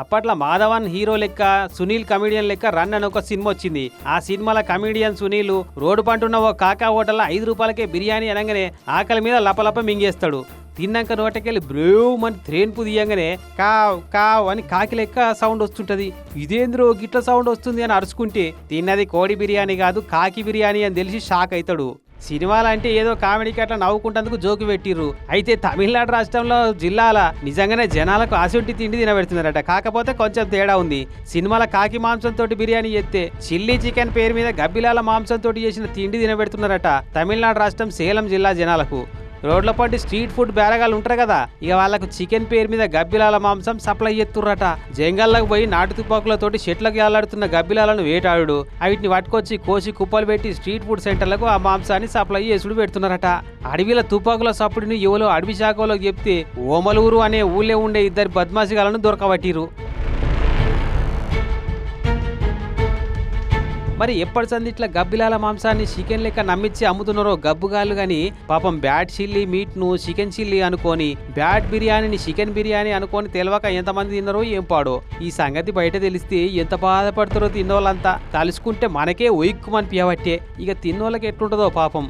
అప్పట్లో మాధవన్ హీరో లెక్క సునీల్ కమిడియన్ లెక్క రన్ అని ఒక సినిమా వచ్చింది. ఆ సినిమాల కమిడియన్ సునీల్ రోడ్డు పంటున్న ఓ కాకా హోటల్లో ఐదు రూపాయలకే బిర్యానీ అనగానే ఆకలి మీద లపలప మింగేస్తాడు. తిన్నాక నోటకెళ్ళి బ్రేవ్ అని త్రేన్పు తీయంగానే కావ్ కావ్ అని కాకి లెక్క సౌండ్ వస్తుంటది. ఇదేంద్రో గిట్ల సౌండ్ వస్తుంది అని అరుచుకుంటే తిన్నది కోడి బిర్యానీ కాదు కాకి బిర్యానీ అని తెలిసి షాక్ అవుతాడు సినిమాలు అంటే ఏదో కామెడీకి అట్లా నవ్వుకుంటందుకు జోకు పెట్టిర్రు. అయితే తమిళనాడు రాష్ట్రంలో జిల్లాల నిజంగానే జనాలకు ఆసొంటి తిండి తినబెడుతున్నారట. కాకపోతే కొంచెం తేడా ఉంది. సినిమాల కాకి మాంసంతో బిర్యానీ చేస్తే చిల్లీ చికెన్ పేరు మీద గబ్బిలాల మాంసంతో చేసిన తిండి తినబెడుతున్నారట తమిళనాడు రాష్ట్రం సేలం జిల్లా జనాలకు. రోడ్ల పంటి స్ట్రీట్ ఫుడ్ బేరగాళ్ళు ఉంటారు కదా ఇక వాళ్ళకు చికెన్ పేరు మీద గబ్బిలాల మాంసం సప్లై చేస్తుర్రట. జంగల్లోకి పోయి నాటు తుపాకులతోటి చెట్లకు ఏలాడుతున్న గబ్బిలాలను వేటాడు వీటిని పట్టుకొచ్చి కోసి కుప్పలు పెట్టి స్ట్రీట్ ఫుడ్ సెంటర్లకు ఆ మాంసాన్ని సప్లై చేసుడు పెడుతున్నారట. అడవిల తుపాకుల సప్పుడిని యువలో అడవి శాఖలో చెప్తే ఓమలూరు అనే ఊళ్ళో ఉండే ఇద్దరు బద్మాసిగాలను దొరకబట్టిరు మరి ఎప్పటి సంది ఇట్లా గబ్బిలాల మాంసాన్ని చికెన్ లెక్క నమ్మించి అమ్ముతున్నారో గబ్బుగాళ్ళు గాని? పాపం బ్యాట్ చిల్లీ మీట్ను చికెన్ చిల్లీ అనుకొని బ్యాట్ బిర్యానీని చికెన్ బిర్యానీ అనుకొని తెలియక ఎంతమంది తిన్నారో ఏం పాడో? ఈ సంగతి బయట తెలిస్తే ఎంత బాధపడతారో తిన్నోళ్ళంతా. తలుచుకుంటే మనకే ఒయ్క్కుమని పియబట్టే ఇక తిన్నోళ్ళకి ఎట్లుంటుందో పాపం.